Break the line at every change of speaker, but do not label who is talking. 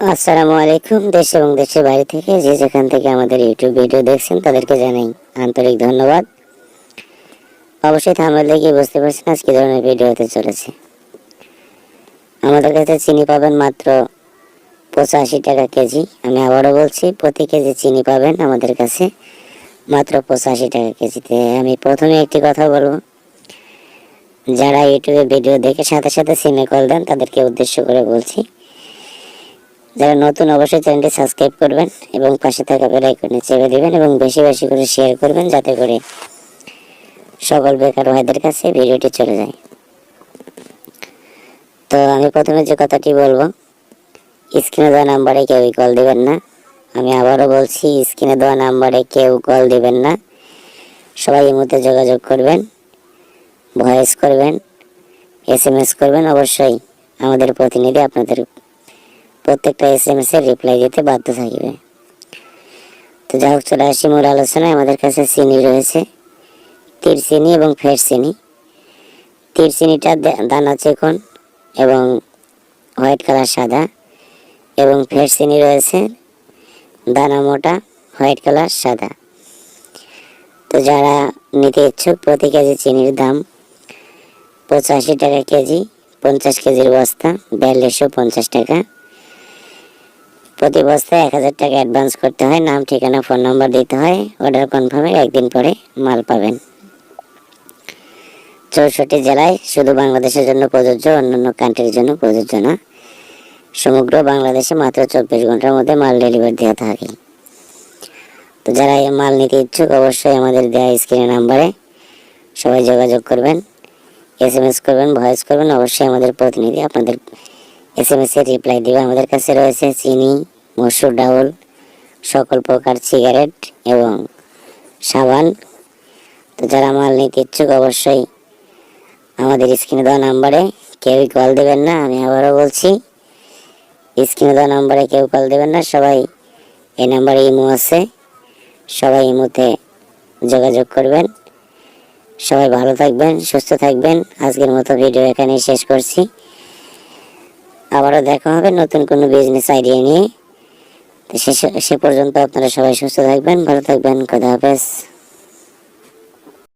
আসসালামু আলাইকুম, দেশ এবং দেশের বাইরে থেকে যে যেখান থেকে আমাদের ইউটিউব ভিডিও দেখছেন, তাদেরকে জানাই আন্তরিক ধন্যবাদ। অবশ্যই থামলে দেখে বুঝতে পারছেন আজকে ধরনের ভিডিও হতে চলেছে। আমাদের কাছে চিনি পাবেন মাত্র পঁচাশি টাকা কেজি। আমি আবারও বলছি, প্রতি কেজি চিনি পাবেন আমাদের কাছে মাত্র পঁচাশি টাকা কেজিতে। আমি প্রথমে একটি কথা বলব, যারা ইউটিউবে ভিডিও দেখে সাথে সাথে সিমে কল দেন, তাদেরকে উদ্দেশ্য করে বলছি যারা নতুন অবশ্যই চ্যানেলটি সাবস্ক্রাইব করবেন এবং পাশে থাকা বেল আইকনে চেপে দিবেন এবং বেশি বেশি করে শেয়ার করবেন যাতে করে সকল বেকার ভাইদের কাছে ভিডিওটি চলে যায়। তো আমি প্রথমে যে কথাটি বলব, স্ক্রিনে দেওয়া নাম্বারে কেউই কল দিবেন না। আমি আবারও বলছি, স্ক্রিনে দেওয়া নাম্বারে কেউ কল দিবেন না। সবাই এই মুহূর্তে যোগাযোগ করবেন ভয়েস করবেন এস এম এস করবেন। অবশ্যই আমাদের প্রতিনিধি আপনাদের প্রত্যেকটা এস এম এস এর রিপ্লাই দিতে বাধ্য থাকবে। তো যাই হোক, চলে আসি মূল আলোচনায়। আমাদের কাছে চিনি রয়েছে। তীর চিনি এবং ফের চিনি। তীর চিনিটা দানা চিকন এবং হোয়াইট কালার সাদা এবং ফের চিনি রয়েছে, দানা মোটা, হোয়াইট কালার সাদা। তো যারা নিতে ইচ্ছুক, প্রতি কেজি চিনির দাম পঁচাশি টাকা কেজি, পঞ্চাশ কেজির বস্তা, বিয়াল্লিশশো পঞ্চাশ টাকা। প্রতি বস্তায় এক হাজার টাকা অ্যাডভান্স করতে হয়। নাম, ঠিকানা ফোন নাম্বার দিতে হয়। অর্ডার কনফার্মের একদিন পরে মাল পাবেন। চৌষট্টি জেলায় শুধু বাংলাদেশের জন্য প্রযোজ্য, অন্যান্য কান্ট্রির জন্য প্রযোজ্য না। সমগ্র বাংলাদেশে মাত্র চব্বিশ ঘণ্টার মধ্যে মাল ডেলিভারি দেওয়া থাকে। তো যারা এই মাল নিতে ইচ্ছুক, অবশ্যই আমাদের দেওয়া স্ক্রিনের নাম্বারে সবাই যোগাযোগ করবেন এস এম এস করবেন ভয়েস করবেন। অবশ্যই আমাদের প্রতিনিধি আপনাদের এস এম এস রিপ্লাই দিবে। আমাদের কাছে রয়েছে চিনি মসুর ডাউল, সকল প্রকার সিগারেট এবং সাবান। তো যারা মাল নিতে ইচ্ছুক অবশ্যই আমাদের স্ক্রিনে দেওয়া নাম্বারে কেউই কল দেবেন না, আমি আবারও বলছি, স্ক্রিনে দেওয়া নাম্বারে কেউ কল দেবেন না, সবাই এই নাম্বারে ইমো আছে, সবাই ইমোতে যোগাযোগ করবেন। সবাই ভালো থাকবেন, সুস্থ থাকবেন, আজকের মতো ভিডিও এখানেই শেষ করছি। আবারও দেখা হবে নতুন কোনো বিজনেস আইডিয়া নিয়ে। সে পর্যন্ত আপনারা সবাই সুস্থ থাকবেন ভালো থাকবেন খোদা হাফেজ।